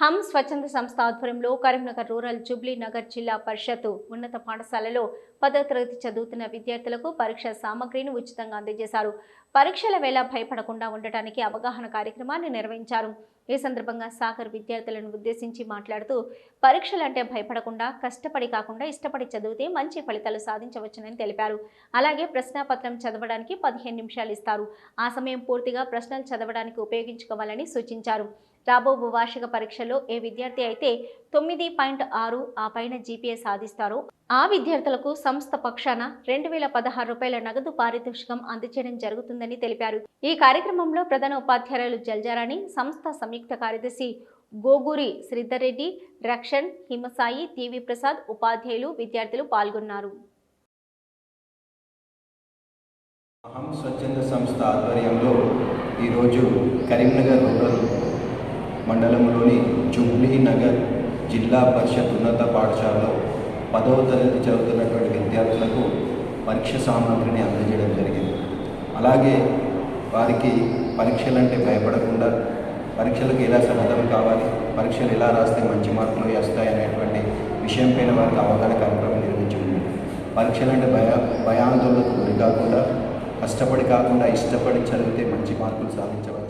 హమ్ స్వచ్ఛంద సంస్థ ఆధ్వర్యంలో కరీంనగర్ రూరల్ జూబ్లీ నగర్ జిల్లా పరిషత్ ఉన్నత పాఠశాలలో పదో తరగతి చదువుతున్న విద్యార్థులకు పరీక్ష సామగ్రిని ఉచితంగా అందజేశారు. పరీక్షల వేళ భయపడకుండా ఉండటానికి అవగాహన కార్యక్రమాన్ని నిర్వహించారు. ఈ సందర్భంగా సాగర్ విద్యార్థులను ఉద్దేశించి మాట్లాడుతూ పరీక్షలంటే భయపడకుండా కష్టపడి కాకుండా ఇష్టపడి చదివితే మంచి ఫలితాలు సాధించవచ్చునని తెలిపారు. అలాగే ప్రశ్నాపత్రం చదవడానికి పదిహేను నిమిషాలు ఇస్తారు. ఆ సమయం పూర్తిగా ప్రశ్నలు చదవడానికి ఉపయోగించుకోవాలని సూచించారు. రాబోబు వార్షిక పరీక్షలో ఏ విద్యార్థి అయితే తొమ్మిది పాయింట్ ఆరు ఆ పైన జీపీఏ సాధిస్తారో ఆ విద్యార్థులకు సంస్థ పక్షాన రెండు వేల పదహారు రూపాయల నగదు పారితోషికం అందజేయడం జరుగుతుందని తెలిపారు. ఈ కార్యక్రమంలో ప్రధాన ఉపాధ్యాయులు జల్జారాణి సంస్థ సంయుక్త కార్యదర్శి గోగూరి శ్రీధర్ రెడ్డి రక్షణ్ హిమసాయి టీవీ ప్రసాద్ ఉపాధ్యాయులు విద్యార్థులు పాల్గొన్నారు. అహం స్వచ్ఛంద సంస్థ ఆధ్వర్యంలో ఈరోజు కరీంనగర్ రూరల్ మండలంలోని జూబ్లీ నగర్ జిల్లా పరిషత్ ఉన్నత పాఠశాలలో పదవ తరగతి చదువుతున్నటువంటి విద్యార్థులకు పరీక్ష సామాగ్రిని అందజేయడం జరిగింది. అలాగే వారికి పరీక్షలంటే భయపడకుండా పరీక్షలకు ఎలా సన్నద్ధం కావాలి పరీక్షలు ఎలా రాస్తే మంచి మార్కులు వస్తాయి అనేటువంటి విషయంపైన వారికి అవగాహన కార్యక్రమం నిర్వహించింది పరీక్షలంటే భయ భయాందోళనకు గురి కాకుండా కష్టపడి కాకుండా ఇష్టపడి చదివితే మంచి మార్కులు సాధించవచ్చు.